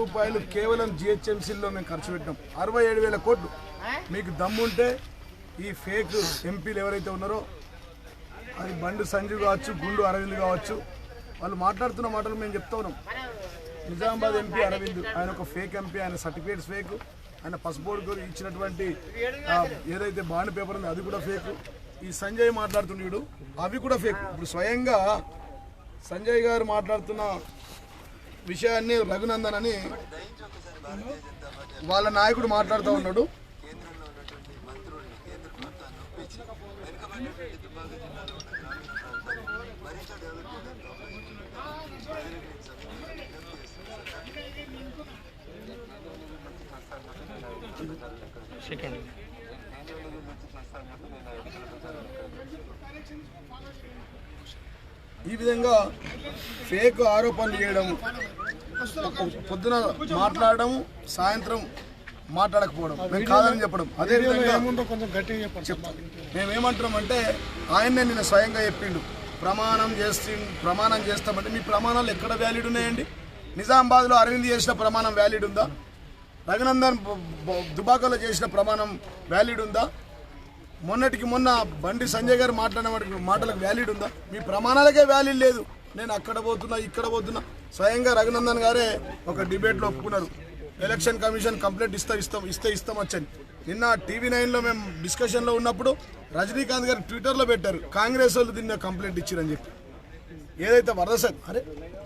రూపాయలు కేవలం జిహెచ్ఎంసీలో మేము ఖర్చు పెట్టినాం. అరవై ఏడు వేల కోట్లు. మీకు దమ్ముంటే ఈ ఫేక్ ఎంపీలు ఎవరైతే ఉన్నారో అది బండి సంజీవ్ కావచ్చు గుండు అరవింద్ కావచ్చు వాళ్ళు మాట్లాడుతున్న మాటలు మేము చెప్తా ఉన్నాం. నిజామాబాద్ ఎంపీ అరవింద్ ఆయన ఒక ఫేక్ ఎంపీ ఆయన సర్టిఫికేట్స్ ఫేక్ ఆయన పసుపోర్డు ఇచ్చినటువంటి ఏదైతే బాండ్ పేపర్ ఉందో అది కూడా ఫేక్. ఈ సంజయ్ మాట్లాడుతున్నాడు అవి కూడా ఫేక్. ఇప్పుడు స్వయంగా సంజయ్ గారు మాట్లాడుతున్న విషయాన్ని రఘునందన్ అని వాళ్ళ నాయకుడు మాట్లాడుతూ ఉన్నాడు. ఈ విధంగా ఫేక్ ఆరోపణలు చేయడం పొద్దున మాట్లాడడం సాయంత్రం మాట్లాడకపోవడం. మేము కాదని చెప్పడం. అదే విధంగా చెప్తాం మేమేమంటున్నామంటే ఆయన్నే నిన్న స్వయంగా చెప్పిండు. ప్రమాణం చేసి ప్రమాణం చేస్తామంటే మీ ప్రమాణాలు ఎక్కడ వ్యాలిడ్ ఉన్నాయండి? నిజామాబాద్లో అరవింద్ చేసిన ప్రమాణం వ్యాలిడ్ ఉందా? రఘునందన్ దుబాకలో చేసిన ప్రమాణం వ్యాలిడ్ ఉందా? మొన్నటికి మొన్న బండి సంజయ్ గారు మాట్లాడిన మాటలకు వ్యాలిడ్ ఉందా? మీ ప్రమాణాలకే వ్యాలిడ్ లేదు. నేను అక్కడ పోతున్నా ఇక్కడ పోతున్నా. స్వయంగా రఘునందన్ గారే ఒక డిబేట్లో ఒప్పుకున్నారు. ఎలక్షన్ కమిషన్ కంప్లైంట్ ఇస్తా ఇస్తాం ఇస్తే ఇస్తాం వచ్చని. నిన్న టీవీ నైన్లో మేము డిస్కషన్లో ఉన్నప్పుడు రజనీకాంత్ గారు ట్విట్టర్లో పెట్టారు కాంగ్రెస్ వాళ్ళు దీన్ని కంప్లైంట్ ఇచ్చారని చెప్పి. ఏదైతే వరదసన్ అరే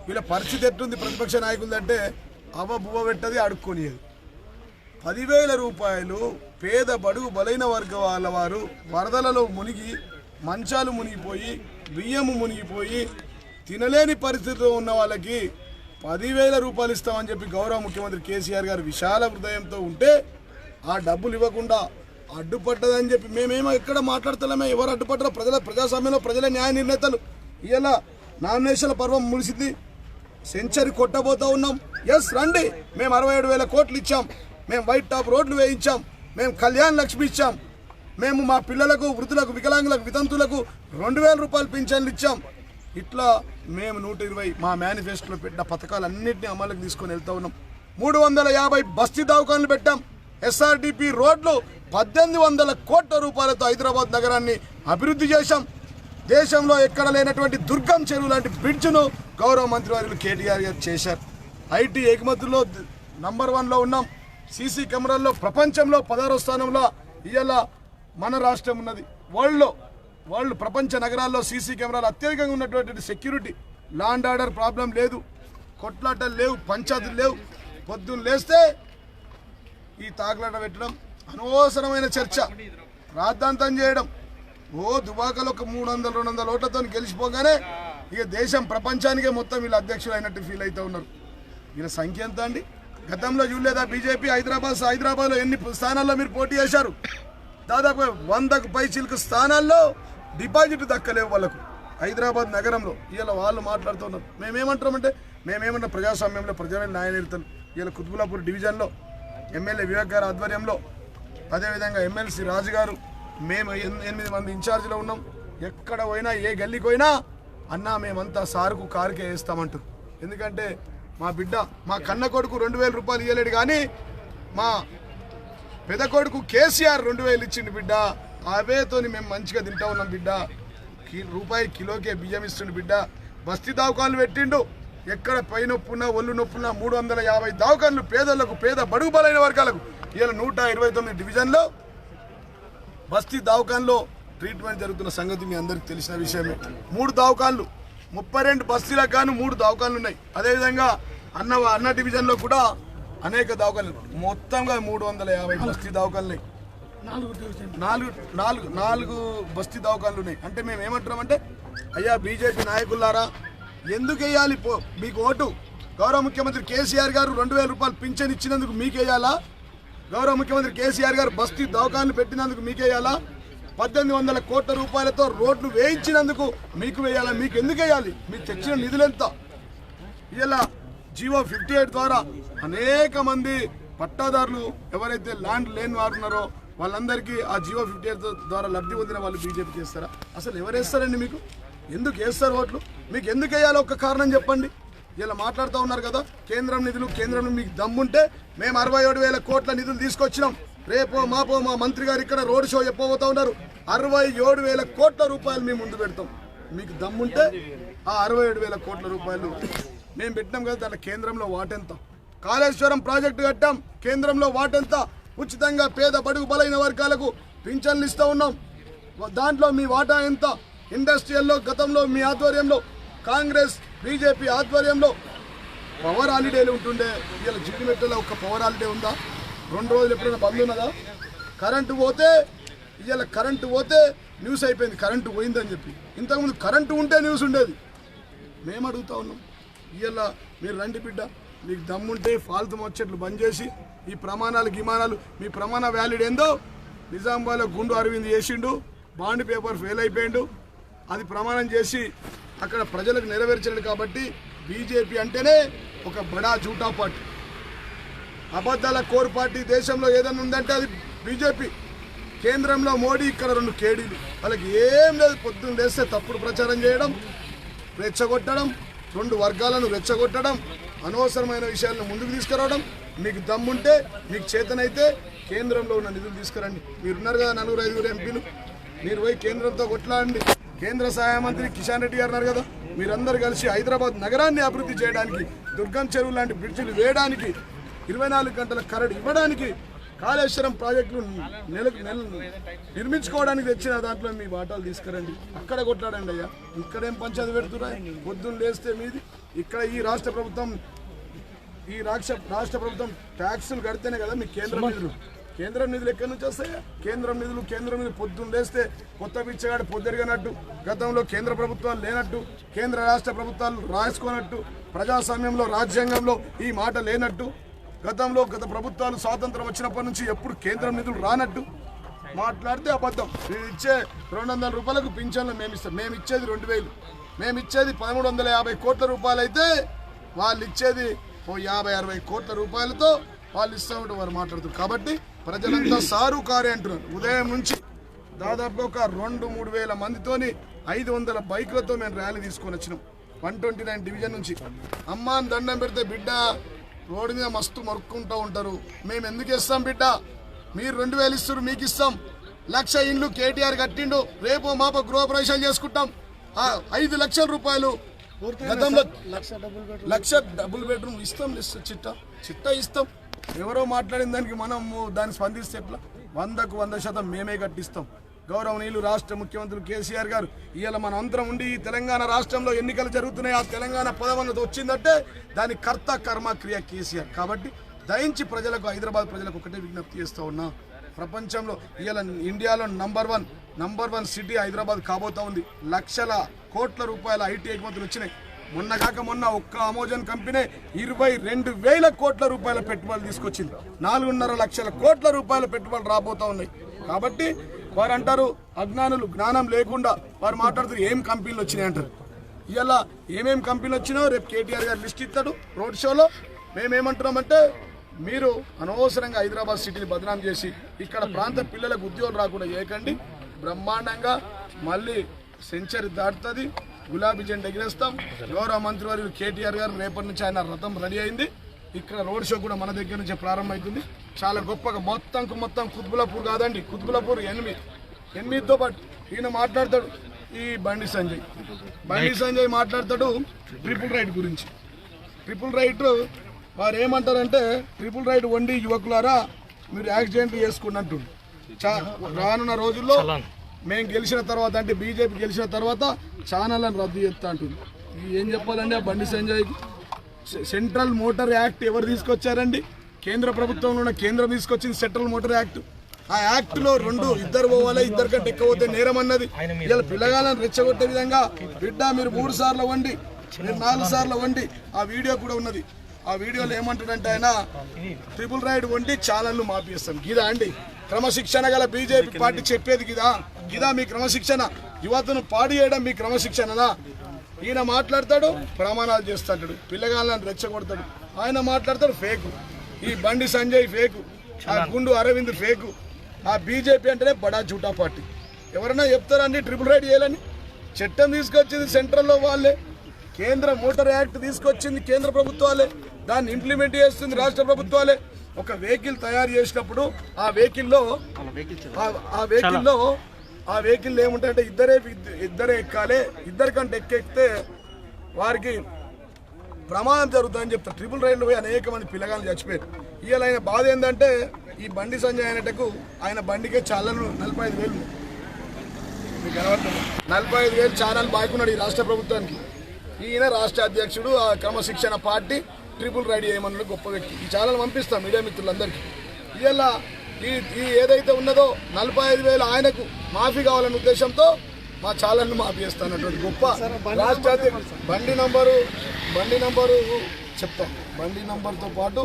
వీళ్ళ పరిస్థితి ఎట్టుంది ప్రతిపక్ష నాయకులు అంటే అవ్వ బువ్వ పెట్టది అడుక్కొనియదు. పదివేల రూపాయలు పేద బడుగు బలైన వర్గ వాళ్ళ వారు వరదలలో మునిగి మంచాలు మునిగిపోయి బియ్యము మునిగిపోయి తినలేని పరిస్థితిలో ఉన్న వాళ్ళకి పదివేల రూపాయలు ఇస్తామని చెప్పి గౌరవ ముఖ్యమంత్రి కేసీఆర్ గారు విశాల హృదయంతో ఉంటే ఆ డబ్బులు ఇవ్వకుండా అడ్డుపడ్డదని చెప్పి మేమేమో ఎక్కడ మాట్లాడతలేమే. ఎవరు అడ్డుపడ్డారో ప్రజల ప్రజాస్వామ్యంలో ప్రజల న్యాయ నిర్ణేతలు. ఇలా నామినేషన్ల పర్వం ముగిసింది. సెంచరీ కొట్టబోతూ ఉన్నాం. ఎస్ రండి. మేము అరవై ఏడు వేల కోట్లు ఇచ్చాం. మేము వైట్ టాప్ రోడ్లు వేయించాం. మేము కళ్యాణ్ లక్ష్మి ఇచ్చాం. మేము మా పిల్లలకు వృద్ధులకు వికలాంగులకు వితంతులకు రెండు వేల రూపాయలు పింఛన్లు ఇచ్చాం. ఇట్లా మేము నూట ఇరవై మా మేనిఫెస్టోలో పెట్టిన పథకాలన్నింటినీ అమలుకి తీసుకొని వెళ్తా ఉన్నాం. మూడు వందల యాభై బస్తీ దవాఖాన్లు పెట్టాం. ఎస్ఆర్డిపి రోడ్లు పద్దెనిమిది వందల కోట్ల రూపాయలతో హైదరాబాద్ నగరాన్ని అభివృద్ధి చేశాం. దేశంలో ఎక్కడ లేనటువంటి దుర్గం చెరువు లాంటి బ్రిడ్జ్ను గౌరవ మంత్రి వారిలు కేటీఆర్ గారు చేశారు. ఐటీ ఎగుమతుల్లో నంబర్ వన్లో ఉన్నాం. సీసీ కెమెరాల్లో ప్రపంచంలో పదహారో స్థానంలో ఇవాళ మన రాష్ట్రం ఉన్నది. వరల్డ్లో వరల్డ్ ప్రపంచ నగరాల్లో సీసీ కెమెరాలు అత్యధికంగా ఉన్నటువంటి సెక్యూరిటీ. లాండ్ ఆర్డర్ ప్రాబ్లం లేదు. కొట్లాటలు లేవు పంచాయతీలు లేవు. పొద్దున్న లేస్తే ఈ తాగులాట పెట్టడం అనవసరమైన చర్చ రాద్ధాంతం చేయడం. ఓ దుబాకలు ఒక మూడు వందల రెండు వందల ఓట్లతో గెలిచిపోగానే ఇక దేశం ప్రపంచానికే మొత్తం వీళ్ళు అధ్యక్షులు అయినట్టు ఫీల్ అవుతూ ఉన్నారు. వీళ్ళ సంఖ్య ఎంత అండి? గతంలో చూడలేదా బీజేపీ హైదరాబాద్ హైదరాబాద్లో ఎన్ని స్థానాల్లో మీరు పోటీ చేశారు? దాదాపు వందకు పై చిలుకు స్థానాల్లో డిపాజిట్ దక్కలేవు వాళ్ళకు. హైదరాబాద్ నగరంలో ఇవాళ వాళ్ళు మాట్లాడుతున్నారు. మేమేమంటామంటే మేమేమన్నా ప్రజాస్వామ్యంలో ప్రజల న్యాయనిర్తలు ఇవాళ కుతుబులాపూర్ డివిజన్లో ఎమ్మెల్యే వివేక్ గారి ఆధ్వర్యంలో అదేవిధంగా ఎమ్మెల్సీ రాజు గారు మేము ఎనిమిది మంది ఇన్ఛార్జ్లో ఉన్నాం. ఎక్కడ పోయినా ఏ గల్లీకి పోయినా అన్నా మేమంతా సారుకు కారుకే వేస్తామంటారు. ఎందుకంటే మా బిడ్డ మా కన్న కొడుకు రెండు వేల రూపాయలు ఇవ్వలేడు కానీ మా పెద్ద కొడుకు కేసీఆర్ రెండు వేలు ఇచ్చిండు బిడ్డ. అవేతోని మేము మంచిగా తింటా ఉన్నాం బిడ్డ. రూపాయి కిలోకే బియ్యం ఇస్తుండు బిడ్డ. బస్తీ దావకాలు పెట్టిండు. ఎక్కడ పై నొప్పున్నా ఒళ్ళు నొప్పున్నా మూడు వందల యాభై దవాఖాన్లు పేదలకు పేద బడుగు బలైన వర్గాలకు. ఇలా నూట ఇరవై తొమ్మిది డివిజన్లో బస్తీ దావకాన్లో ట్రీట్మెంట్ జరుగుతున్న సంగతి మీ అందరికి తెలిసిన విషయమే. మూడు దావకాన్లు. ముప్పై రెండు బస్తీలకు గాను మూడు దావకాన్లు ఉన్నాయి. అదేవిధంగా అన్న అన్న డివిజన్లో కూడా అనేక దావకాలు మొత్తంగా మూడు వందల యాభై బస్తీ దవాఖాన్లు ఉన్నాయి. నాలుగు నాలుగు నాలుగు నాలుగు బస్తీ దవాఖాన్లు ఉన్నాయి. అంటే మేము ఏమంటున్నామంటే అయ్యా బీజేపీ నాయకులారా ఎందుకు వేయాలి పో మీకు ఓటు? గౌరవ ముఖ్యమంత్రి కేసీఆర్ గారు రెండు వేల రూపాయలు పింఛన్ ఇచ్చినందుకు మీకేయాలా? గౌరవ ముఖ్యమంత్రి కేసీఆర్ గారు బస్తీ దవాఖాన్లు పెట్టినందుకు మీకేయాలా? పద్దెనిమిది వందల కోట్ల రూపాయలతో రోడ్లు వేయించినందుకు మీకు వేయాలా? మీకు ఎందుకు వేయాలి మీకు తెచ్చిన నిధులు ఎంత ఇలా జియో ఫిఫ్టీ ఎయిట్ ద్వారా అనేక మంది పట్టాదారులు ఎవరైతే ల్యాండ్ లేని వారు ఉన్నారో వాళ్ళందరికీ ఆ జియో ఫిఫ్టీ ఎయిట్ ద్వారా లబ్ధి పొందిన వాళ్ళు బీజేపీ చేస్తారా? అసలు ఎవరు వేస్తారండి మీకు? ఎందుకు వేస్తారు ఓట్లు? మీకు ఎందుకు వేయాలో ఒక కారణం చెప్పండి. ఇలా మాట్లాడుతూ ఉన్నారు కదా కేంద్రం నిధులు కేంద్రం మీకు దమ్ముంటే మేము అరవై ఏడు వేల కోట్ల నిధులు తీసుకొచ్చినాం. రేపో మాపో మా మంత్రి గారు ఇక్కడ రోడ్ షో చెప్పబోతా ఉన్నారు. అరవై ఏడు వేల కోట్ల రూపాయలు మేము ముందు పెడతాం. మీకు దమ్ముంటే ఆ అరవై ఏడు వేల కోట్ల రూపాయలు మేము పెట్టినాం కదా దాంట్లో కేంద్రంలో వాటెంత? కాళేశ్వరం ప్రాజెక్టు కట్టాం కేంద్రంలో వాటెంత? ఉచితంగా పేద బడుగు బలైన వర్గాలకు పింఛన్లు ఇస్తూ ఉన్నాం. దాంట్లో మీ వాటా ఎంత? ఇండస్ట్రియల్లో గతంలో మీ ఆధ్వర్యంలో కాంగ్రెస్ బీజేపీ ఆధ్వర్యంలో పవర్ హాలిడేలు ఉంటుండే. ఇలా జిడిమెట్టలో ఒక పవర్ హాలిడే ఉందా? రెండు రోజులు ఎప్పుడైనా బంద్ ఉన్నదా? కరెంటు పోతే ఇవాళ కరెంటు పోతే న్యూస్ అయిపోయింది. కరెంటు పోయిందని చెప్పి. ఇంతకుముందు కరెంటు ఉంటే న్యూస్ ఉండేది. మేము అడుగుతా ఉన్నాం. ఇవాళ మీరు రండి బిడ్డ. మీకు దమ్ముంటే ఫాల్తు ముచ్చట్లు బంద్ చేసి ఈ ప్రమాణాలు గిమానాలు మీ ప్రమాణ వ్యాలిడ్ ఏందో నిజామాబాద్లో గుండు అరవింద్ చేసిండు బాండ్ పేపర్ ఫెయిల్ అయిపోయిండు. అది ప్రమాణం చేసి అక్కడ ప్రజలకు నెరవేర్చాడు కాబట్టి బీజేపీ అంటేనే ఒక బడా జూటా పార్టీ. అబద్ధాల కోర్ పార్టీ దేశంలో ఏదైనా ఉందంటే అది బీజేపీ కేంద్రంలో మోడీ ఇక్కడ రెండు కేడీలు. వాళ్ళకి ఏం లేదు పొద్దున్న లేస్తే తప్పుడు ప్రచారం చేయడం రెచ్చగొట్టడం రెండు వర్గాలను రెచ్చగొట్టడం అనవసరమైన విషయాలను ముందుకు తీసుకురావడం మీకు దమ్ముంటే మీకు చేతనైతే కేంద్రంలో ఉన్న నిధులు తీసుకురండి. మీరున్నారు కదా నలుగురు ఐదుగురు ఎంపీలు. మీరు పోయి కేంద్రంతో కొట్లాడండి. కేంద్ర సహాయ మంత్రి కిషన్ రెడ్డి గారు ఉన్నారు కదా మీరందరూ కలిసి హైదరాబాద్ నగరాన్ని అభివృద్ధి చేయడానికి దుర్గం చెరువు లాంటి బ్రిడ్జిలు వేయడానికి ఇరవై నాలుగు గంటల కరడు ఇవ్వడానికి కాళేశ్వరం ప్రాజెక్టులు నెలకు నెల నిర్మించుకోవడానికి తెచ్చిన దాంట్లో మీ వాటాలు తీసుకురండి. అక్కడ కొట్లాడండి అయ్యా. ఇక్కడేం పంచాయతీ పెడుతురా పొద్దున్న లేస్తే మీది. ఇక్కడ ఈ రాష్ట్ర ప్రభుత్వం ఈ రాష్ట్ర రాష్ట్ర ప్రభుత్వం ట్యాక్సులు కడితేనే కదా మీ కేంద్రం నిధులు. కేంద్రం నిధులు ఎక్కడి నుంచి వస్తాయా? కేంద్రం నిధులు కేంద్రం నిధులు పొద్దున్న లేస్తే కొత్త పిచ్చగాడు పొద్దురిగినట్టు గతంలో కేంద్ర ప్రభుత్వాలు లేనట్టు కేంద్ర రాష్ట్ర ప్రభుత్వాలు రాసుకోనట్టు ప్రజాస్వామ్యంలో రాజ్యాంగంలో ఈ మాట లేనట్టు గతంలో గత ప్రభుత్వాలు స్వాతంత్రం వచ్చినప్పటి నుంచి ఎప్పుడు కేంద్రం నిధులు రానట్టు. మాట్లాడితే అబద్ధం. మీరు ఇచ్చే రెండు వందల రూపాయలకు పింఛన్లు మేము ఇస్తాం. మేము ఇచ్చేది రెండు వేలు. మేము ఇచ్చేది పదమూడు వందల యాభై కోట్ల రూపాయలు అయితే వాళ్ళు ఇచ్చేది ఓ యాభై అరవై కోట్ల రూపాయలతో వాళ్ళు ఇస్తూ వారు మాట్లాడుతారు కాబట్టి ప్రజలంతా సారు కారే అంటున్నారు. ఉదయం నుంచి దాదాపుగా ఒక రెండు మూడు వేల మందితోని ఐదు వందల బైకులతో మేము ర్యాలీ తీసుకొని వచ్చినాం. వన్ ట్వంటీ నైన్ డివిజన్ నుంచి. అమ్మాని దండం పెడితే బిడ్డ రోడ్డు మీద మస్తు మరుక్కుంటూ ఉంటారు. మేము ఎందుకు ఇస్తాం బిడ్డ? మీరు రెండు వేలు ఇస్తారు మీకు ఇస్తాం. లక్ష ఇండ్లు కేటీఆర్ కట్టిండు. రేపు మాప గృహప్రవేశాలు చేసుకుంటాం. ఐదు లక్షల రూపాయలు గతంలో లక్ష డబుల్ బెడ్రూమ్. ఇస్తాం లిస్ట్ చిట్టా. చిట్టా ఇస్తాం. ఎవరో మాట్లాడిన దానికి మనం దాన్ని స్పందిస్తే ఎట్లా? వందకు వంద శాతం మేమే కట్టిస్తాం. గౌరవనీయులు రాష్ట్ర ముఖ్యమంత్రి కేసీఆర్ గారు ఇవాళ మన అంతరం ఉండి ఈ తెలంగాణ రాష్ట్రంలో ఎన్నికలు జరుగుతున్నాయి. ఆ తెలంగాణ పదవన్నది వచ్చిందంటే దాని కర్త కర్మ క్రియ కేసీఆర్. కాబట్టి దయించి ప్రజలకు హైదరాబాద్ ప్రజలకు ఒకటే విజ్ఞప్తి చేస్తూ ఉన్నా. ప్రపంచంలో ఇవాళ ఇండియాలో number one number one city Hyderabad కాబోతా ఉంది. లక్షల కోట్ల రూపాయల ఐటీ ఎగుమతులు వచ్చినాయి. మొన్న కాక మొన్న ఒక్క అమోజన్ కంపెనీ ఇరవై రెండు వేల కోట్ల రూపాయల పెట్టుబడులు తీసుకొచ్చింది. నాలుగున్నర లక్షల కోట్ల రూపాయల పెట్టుబడులు రాబోతా ఉన్నాయి. కాబట్టి వారు అంటారు అజ్ఞానులు జ్ఞానం లేకుండా వారు మాట్లాడుతూ ఏం కంపెనీలు వచ్చినాయి అంటారు. ఇలా ఏమేం కంపెనీలు వచ్చినాయో రేపు కేటీఆర్ గారు లిస్ట్ ఇస్తాడు రోడ్ షోలో. మేమేమంటున్నామంటే మీరు అనవసరంగా హైదరాబాద్ సిటీని బదనాం చేసి ఇక్కడ ప్రాంత పిల్లలకు ఉద్యోగం రాకుండా చేయకండి. బ్రహ్మాండంగా మళ్ళీ సెంచరీ దాటుతుంది. గులాబీ జెండా ఎగిరేస్తాం. గౌరవ మంత్రివర్యులు కేటీఆర్ గారు రేపటి నుంచి ఆయన రథం రెడీ అయింది. ఇక్కడ రోడ్ షో కూడా మన దగ్గర నుంచి ప్రారంభమవుతుంది చాలా గొప్పగా మొత్తంకు మొత్తం కుత్బులాపూర్ కాదండి కుత్బులాపూర్ ఎనిమిది ఎనిమిదితో పాటు ఈయన మాట్లాడతాడు. ఈ బండి సంజయ్. బండి సంజయ్ మాట్లాడతాడు ట్రిపుల్ రైడ్ గురించి. ట్రిపుల్ రైట్ వారు ఏమంటారంటే ట్రిపుల్ రైట్ వండి యువకులారా మీరు యాక్సిడెంట్ చేసుకోండి అంటుండు చా రానున్న రోజుల్లో. మేము గెలిచిన తర్వాత అంటే బీజేపీ గెలిచిన తర్వాత ఛానళ్ళని రద్దు చేస్తా అంటుంది. ఏం చెప్పాలండి ఆ బండి సంజయ్కి? సెంట్రల్ మోటార్ యాక్ట్ ఎవరు తీసుకొచ్చారండి? కేంద్ర ప్రభుత్వంలో ఉన్న కేంద్రం తీసుకొచ్చింది సెంట్రల్ మోటార్ యాక్ట్. ఆ యాక్ట్లో రెండు ఇద్దరు పోవాలి ఇద్దరు కంటే ఎక్కువ పోతే నేరం అన్నది. ఇలా పిల్లగాలను రెచ్చగొట్టే విధంగా బిడ్డ మీరు మూడు సార్లు వండి మీరు నాలుగు సార్లు వండి ఆ వీడియో కూడా ఉన్నది. ఆ వీడియోలో ఏమంటాడంటే ఆయన ట్రిపుల్ రైడ్ వండి ఛానళ్ళు మాపిస్తాం గిదా అండి? క్రమశిక్షణ గల బీజేపీ పార్టీ చెప్పేది గిదా గిదా మీ క్రమశిక్షణ? యువతను పాడు చేయడం మీ క్రమశిక్షణనా? ఈయన మాట్లాడతాడు ప్రమాణాలు చేస్తాడు పిల్లగాళ్ళని రెచ్చగొడతాడు. ఆయన మాట్లాడతాడు ఫేకు. ఈ బండి సంజయ్ ఫేకు ఆ గుండు అరవింద్ ఫేకు. ఆ బీజేపీ అంటేనే బడా జూటా పార్టీ. ఎవరైనా చెప్తారండి ట్రిపుల్ రైడ్ చేయాలని? చట్టం తీసుకొచ్చింది సెంట్రల్లో వాళ్ళే. కేంద్ర మోటార్ యాక్ట్ తీసుకొచ్చింది కేంద్ర ప్రభుత్వాలే. దాన్ని ఇంప్లిమెంట్ చేస్తుంది రాష్ట్ర ప్రభుత్వాలే. ఒక వెహికల్ తయారు చేసినప్పుడు ఆ వెహికల్లో ఆ- వెహికల్లో ఆ వెహికల్ ఏముంటాయంటే ఇద్దరే ఇద్ద- ఇద్దరే ఎక్కాలి ఇద్దరికంటే ఎక్కెక్కితే వారికి ప్రమాదం జరుగుతుందని చెప్తారు. ట్రిపుల్ రైడ్లో పోయి అనేక మంది పిల్లగాళ్ళు చచ్చిపోయారు. ఇవాళ ఆయన బాధ ఏంటంటే ఈ బండి సంజయ్ అయినట్టుకు ఆయన బండికే చాలా నలభై ఐదు వేలు మీకు కనబడుతుంది నలభై ఐదు వేలు ఛానల్ బాగున్నాడు ఈ రాష్ట్ర ప్రభుత్వానికి. ఈయన రాష్ట్ర అధ్యక్షుడు ఆ క్రమశిక్షణ పార్టీ ట్రిపుల్ రైడ్ చేయమన్నాడు గొప్ప వ్యక్తి. ఈ ఛానల్ పంపిస్తాం మీడియా మిత్రులందరికీ. ఇలా ఈ ఈ ఏదైతే ఉన్నదో నలభై ఐదు వేలు ఆయనకు మాఫీ కావాలనే ఉద్దేశంతో మా ఛానల్ను మాఫీ చేస్తానటువంటి గొప్ప రాష్ట్ర బండి నంబరు బండి నంబరు చెప్తాం. బండి నంబర్తో పాటు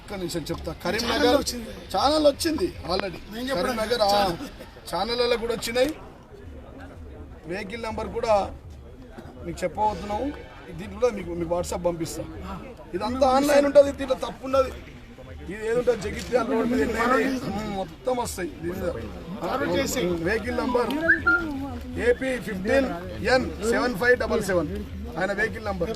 ఒక్క నిమిషం చెప్తా. కరీంనగర్ ఛానల్ వచ్చింది. ఆల్రెడీ. కరీంనగర్ ఛానళ్ళలో కూడా వచ్చినాయి. వెహికల్ నెంబర్ కూడా మీకు చెప్పబోతున్నాము. దీంట్లో మీకు మీకు వాట్సాప్ పంపిస్తాం. ఇదంతా ఆన్లైన్ ఉంటుంది దీంట్లో తప్పు ఉన్నది. ఇది ఏది ఉంటుంది జగిత్యాల రోడ్ మీద మొత్తం వస్తాయి. Vehicle number AP fifteen N seven five double seven. ఆయన వెహికల్ నంబర్.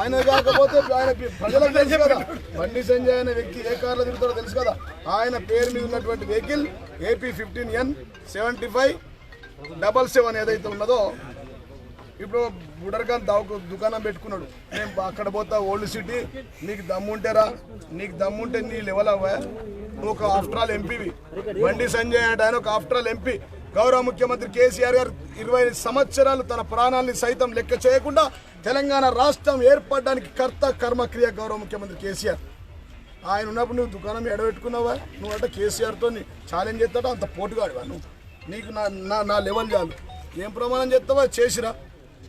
ఆయన కాకపోతే ఆయన ప్రజలకు తెలుసు కదా. బండి సంజయ్ అనే వ్యక్తి ఏ కార్లో తిరుగుతాడో తెలుసు కదా. ఆయన పేరు మీద ఉన్నటువంటి vehicle AP fifteen N seventy five double seven ఏదైతే ఉన్నదో ఇప్పుడు బుడర్గా దావుకు దుకాణం పెట్టుకున్నాడు. నేను అక్కడ పోతా ఓల్డ్ సిటీ నీకు దమ్ముంటేరా నీకు దమ్ముంటే నీ లెవెల్ అవ్వా. నువ్వు ఒక ఆఫ్టర్ ఆల్ ఎంపీవి. బండి సంజయ్ అంటే ఆయన ఒక ఆఫ్టర్ ఆల్ ఎంపీ. గౌరవ ముఖ్యమంత్రి కేసీఆర్ గారు ఇరవై సంవత్సరాలు తన ప్రాణాల్ని సైతం లెక్క చేయకుండా తెలంగాణ రాష్ట్రం ఏర్పడడానికి కర్త కర్మక్రియ గౌరవ ముఖ్యమంత్రి కేసీఆర్. ఆయన ఉన్నప్పుడు నువ్వు దుకాణం ఎడబెట్టుకున్నావా? నువ్వు అంటే కేసీఆర్తో ఛాలెంజ్ చేస్తాడో? అంత పోటుగాడివా నువ్వు? నీకు నా నా నా లెవెల్ చాలు. ఏం ప్రమాణం చేస్తావా చేసిరా.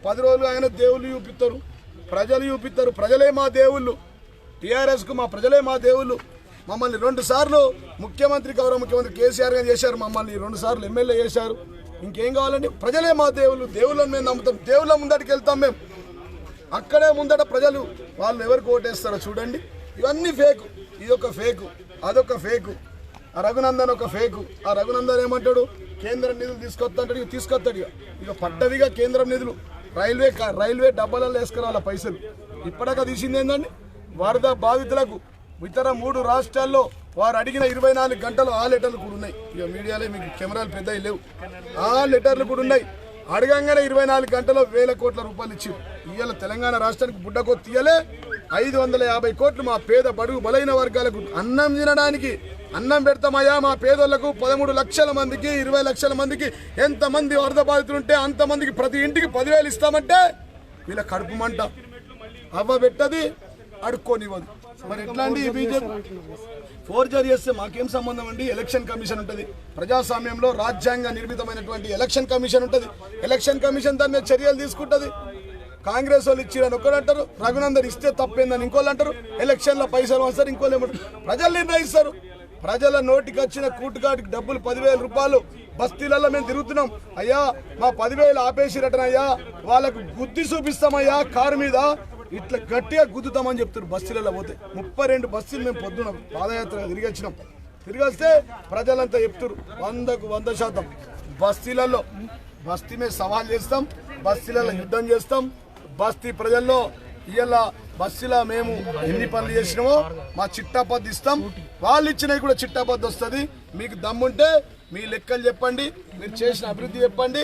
పది రోజులు ఆయన దేవుళ్ళు చూపిస్తారు ప్రజలు చూపిస్తారు ప్రజలే మా దేవుళ్ళు. టీఆర్ఎస్కు మా ప్రజలే మా దేవుళ్ళు. మమ్మల్ని రెండు సార్లు ముఖ్యమంత్రి గౌరవ ముఖ్యమంత్రి కేసీఆర్ గారు చేశారు మమ్మల్ని రెండు సార్లు ఎమ్మెల్యే చేశారు. ఇంకేం కావాలండి? ప్రజలే మా దేవుళ్ళు దేవుళ్ళని మేము నమ్ముతాం దేవుళ్ళ ముందటికి వెళ్తాం మేము. అక్కడే ముందట ప్రజలు వాళ్ళు ఎవరికి ఓటేస్తారో చూడండి. ఇవన్నీ ఫేకు. ఇది ఒక ఫేకు అదొక ఫేకు. ఆ రఘునందన్ ఒక ఫేకు. ఆ రఘునందన్ ఏమంటాడు? కేంద్రం నిధులు తీసుకొస్తాడు ఇక తీసుకొస్తాడు ఇక ఇక పట్టవిగా కేంద్రం నిధులు. రైల్వే కా- రైల్వే డబ్బాలలో వేసుకురావాల పైసలు. ఇప్పటికా తీసింది ఏంటండి వరద బాధితులకు ఇతర మూడు రాష్ట్రాల్లో వారు అడిగిన ఇరవై నాలుగు గంటలు ఆ లెటర్లు కూడా ఉన్నాయి. ఇక మీడియాలో మీకు కెమెరాలు పెద్ద లేవు. ఆ లెటర్లు కూడా ఉన్నాయి. అడగంగానే ఇరవై నాలుగు గంటల్లో వేల కోట్ల రూపాయలు ఇచ్చి ఇవాళ తెలంగాణ రాష్ట్రానికి బుడ్డకో తీయలే ఐదు వందల యాభై కోట్లు మా పేద బడుగు బలైన వర్గాలకు అన్నం తినడానికి అన్నం పెడతామయ్యా. మా పేదోళ్ళకు పదమూడు లక్షల మందికి ఇరవై లక్షల మందికి ఎంతమంది వరద బాధితులు ఉంటే అంతమందికి ప్రతి ఇంటికి పదివేలు ఇస్తామంటే వీళ్ళ కడుపు మంట. అవ్వ పెట్టది అడుక్కోనివ్వదు. మరి ఎట్లా అండి ఈ బీజేపీ? చేస్తే మాకేం సంబంధం అండి? ఎలక్షన్ కమిషన్ ఉంటుంది. ప్రజాస్వామ్యంలో రాజ్యాంగ నిర్మితమైనటువంటి ఎలక్షన్ కమిషన్ ఉంటుంది. ఎలక్షన్ కమిషన్ దాని మీద చర్యలు తీసుకుంటుంది. కాంగ్రెస్ వాళ్ళు ఇచ్చిరని ఒకరు అంటారు రఘునందన్ ఇస్తే తప్పేందని ఇంకోళ్ళు అంటారు ఎలక్షన్లో పైసలు వస్తారు ఇంకోళ్ళు ఏమంటారు. ప్రజలు నిర్ణయిస్తారు. ప్రజల నోటికి వచ్చిన కూటుగాటికి డబ్బులు పదివేల రూపాయలు. బస్తీలలో మేము తిరుగుతున్నాం. అయ్యా మా పదివేలు ఆపేసిరటనయ్యా వాళ్ళకు గుద్ది చూపిస్తామయ్యా కారు మీద. ఇట్లా గట్టిగా గుద్దుతామని చెప్తారు బస్తీలలో పోతే. ముప్పై రెండు బస్తీలు మేము పొద్దున పాదయాత్ర తిరిగి వచ్చినాం. తిరిగి వస్తే ప్రజలంతా చెప్తారు వందకు వంద శాతం బస్తీలలో బస్తీ మీద సవాల్ చేస్తాం బస్తీలలో యుద్ధం చేస్తాం బస్తీ ప్రజల్లో ఇవాళ బస్సులో మేము ఎన్ని పనులు చేసినామో మా చిట్టాపద్దు ఇస్తాం. వాళ్ళు ఇచ్చినవి కూడా చిట్టాపద్దు వస్తుంది. మీకు దమ్ముంటే మీ లెక్కలు చెప్పండి మీరు చేసిన అభివృద్ధి చెప్పండి.